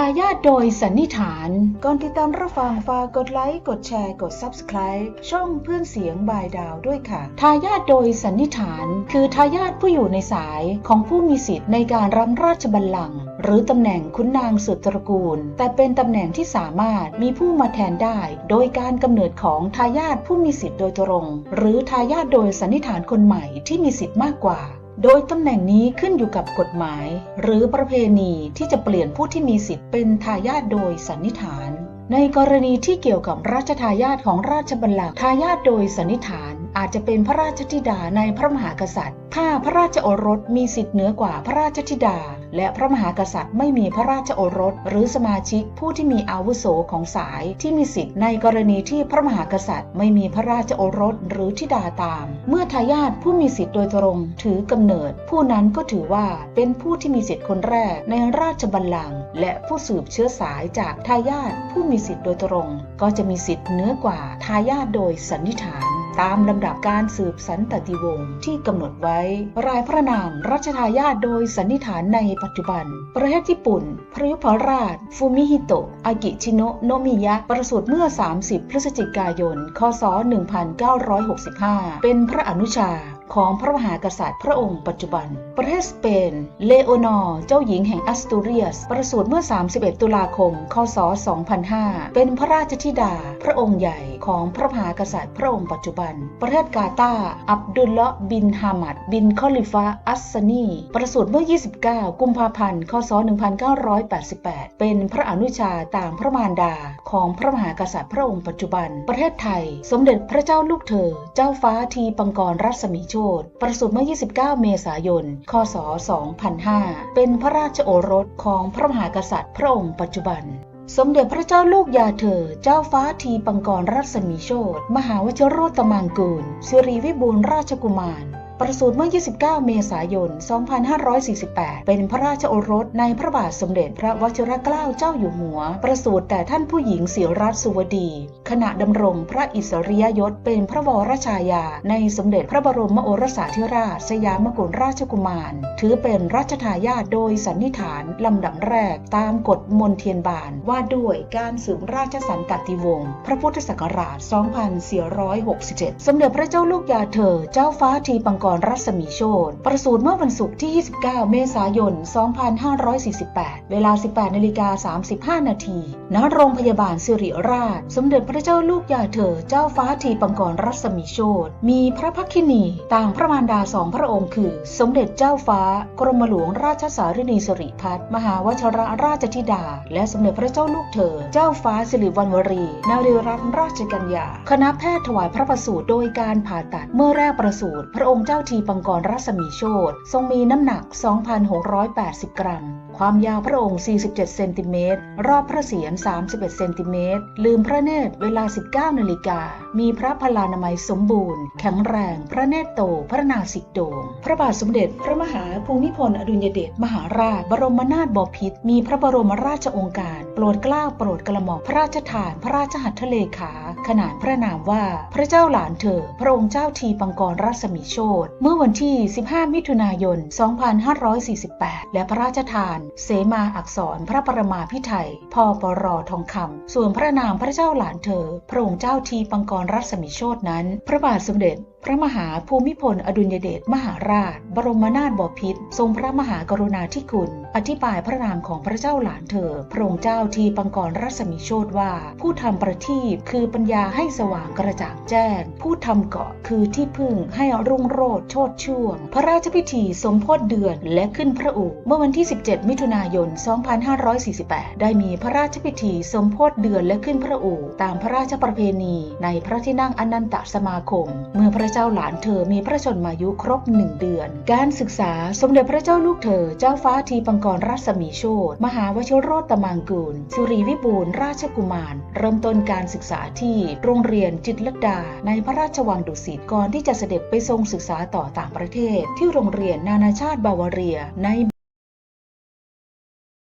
ทายาทโดยสันนิษฐาน ก่อนติดตามรับฟังฝากกดไลค์ กดแชร์ กด Subscribe ช่องเพื่อนเสียงบายดาวด้วยค่ะ ทายาทโดยสันนิษฐาน คือทายาทผู้อยู่ในสายของผู้มีสิทธิ์ในการรับราชบัลลังก์หรือตำแหน่งขุนนางสุดตระกูล แต่เป็นตำแหน่งที่สามารถมีผู้มาแทนได้ โดยการกำเนิดของทายาทผู้มีสิทธิ์โดยตรง หรือทายาทโดยสันนิษฐานคนใหม่ที่มีสิทธิ์มากกว่า โดยตำแหน่งนี้ขึ้นอยู่กับกฎหมาย หรือประเพณีที่จะเปลี่ยนผู้ที่มีสิทธิ์เป็นทายาทโดยสันนิษฐาน ในกรณีที่เกี่ยวกับราชทายาทของราชบัลลังก์ทายาทโดยสันนิษฐานอาจจะเป็นพระราชธิดาในพระมหากษัตริย์ ถ้าพระราชโอรสมีสิทธิ์เหนือกว่าพระราชธิดา และพระมหากษัตริย์ไม่มีพระราชโอรส หรือสมาชิกผู้ที่มีอาวุโสของสายที่มีสิทธิ์ในกรณีที่พระมหากษัตริย์ ไม่มีพระราชโอรสหรือธิดาตาม เมื่อทายาทผู้มีสิทธิ์โดยตรงถือกำเนิด ผู้นั้นก็ถือว่าเป็นผู้ที่มีสิทธิ์คนแรกในราชบัลลังก์และผู้สืบเชื้อสายจากทายาทผู้มีสิทธิ์โดยตรง ก็จะมีสิทธิ์เหนือกว่าทายาทโดยสันนิษฐาน ตามลำดับการสืบสันตติวงศ์ที่กำหนดไว้ รายพระนามรัชทายาทโดยสันนิษฐานในปัจจุบัน ประเทศญี่ปุ่น พระยุพราช ฟูมิฮิโตะอากิชิโนะโนมิยะ ประสูติเมื่อ 30 พฤศจิกายน คศ 1965 เป็นพระอนุชา ของพระมหากษัตริย์พระองค์ปัจจุบัน ประเทศสเปน เลโอนอร์เจ้าหญิงแห่งอัสตูเรียส ประสูติเมื่อ 31 ตุลาคม คศ 2005 เป็นพระราชธิดา พระองค์ใหญ่ของพระมหากษัตริย์พระองค์ปัจจุบัน ประเทศกาตาอับดุลละบินฮามัด บินคอลิฟาอัสซานี ประสูติเมื่อ 29 กุมภาพันธ์ คศ 1988 เป็นพระอนุชาต่างพระมารดาของพระมหากษัตริย์พระองค์ปัจจุบัน ประเทศไทย สมเด็จพระเจ้าลูกเธอ เจ้าฟ้าทีปังกรรัศมีโชตประสูติเมื่อ 29 เมษายน คศ 2005 เป็นพระราชโอรสของพระมหากษัตริย์พระองค์ปัจจุบันสมเด็จพระเจ้าลูกยาเธอ เจ้าฟ้าทีปังกรรัศมีโชตมหาวชิโรตมังกูลสิริวิบูลราชกุมาร ประสูติเมื่อ 29 เมษายน 2548 เป็นพระราชโอรสในพระบาทสมเด็จพระวชิรเกล้าเจ้าอยู่หัว ประสูติแต่ท่านผู้หญิงศิรัตน์สุวดีขณะดำรงพระอิสริยยศเป็นพระวรชายา ในสมเด็จพระบรมโอรสาธิราชสยามกุฎราชกุมาร ถือเป็นรัชทายาทโดยสันนิษฐานลำดับแรกตามกฎมนเทียนบานว่าด้วยการสืบราชสันตติวงศ์พระพุทธศักราช 2467 สมเด็จพระเจ้าลูกยาเธอ เจ้าฟ้าทีปังกรรัศมีโชตประสูติเมื่อวันศุกร์ที่ 29 เมษายน 2548 เวลา 18นาฬิกา35 นาทีณโรงพยาบาลสิริราช สมเด็จพระระเจ้าลูกยาเธอเจ้าฟ้าทีปังกรรัศมีโชตมีพระพักคินีต่างพระมารดาสองพระองค์คือ สมเด็จเจ้าฟ้ากรมหลวงราชสารินีสิริพัฒน์มหาวชรราชธิดา และสมเด็จพระเจ้าลูกเธอ เจ้าฟ้าสิริวัณวรีนารีรัตนราชกัญญา คณะแพทย์ถวายพระประสูติโดยการผ่าตัดเมื่อแรกประสูติพระองค์เจ้าทีปังกรรัศมีโชตทรงมีน้ำหนัก 2,680 กรัม ความยาวพระองค์ 47 เซนติเมตร รอบพระเศียร 31 เซนติเมตร ลืมพระเนตรเวลา 19 นาฬิกา มีพระพลานามัยสมบูรณ์ แข็งแรง พระเนตรโต พระนาสิกโด่ง พระบาทสมเด็จ พระมหาภูมิพลอดุลยเดช มหาราช บรมนาถบพิตร มีพระบรมราชองค์การ โปรดเกล้าโปรดกระหม่อมพระราชทาน พระราชหัตถเลขา ขนานพระนามว่า พระเจ้าหลานเธอ พระองค์เจ้าทีปังกรรัศมีโชตเมื่อวันที่ 15 มิถุนายน 2548 และพระราชทานเสมาอักษรพระประมาพิไทยพปรทองคำส่วนพระนามพระเจ้าหลานเธอ พระองค์เจ้าทีปังกรรัศมีโชตนั้น พระบาทสมเด็จ พระมหาภูมิพล อดุลยเดชมหาราช บรมนาถบพิตรทรงพระมหากรุณาธิคุณ อธิบายพระนามของพระเจ้าหลานเธอ พระองค์เจ้าทีปังกรรัศมีโชตว่า ผู้ทำประทีปคือปัญญาให้สว่างกระจ่างแจ้ง ผู้ทำเกาะคือที่พึ่งให้รุ่งโรจน์โชดช่วง พระราชพิธีสมโพธิเดือนและขึ้นพระอู่เมื่อวันที่ 17 มิถุนายน 2548 ได้มีพระราชพิธีสมโพธิเดือนและขึ้นพระอู่ตามพระราชประเพณีในพระที่นั่งอนันตสมาคม เมื่อพระเจ้าหลานเธอมีพระชนมายุครบหนึ่งเดือน การศึกษาสมเด็จพระเจ้าลูกเธอ เจ้าฟ้าทีปังกรรัศมีโชตมหาวชิโรตมังกูลสุรีวิบูลราชกุมาร เริ่มต้นการศึกษาที่โรงเรียนจิตรลดา ในพระราชวังดุสิตก่อนที่จะเสด็จไปทรงศึกษาต่อต่างประเทศ ที่โรงเรียนนานาชาติบาวาเรียใน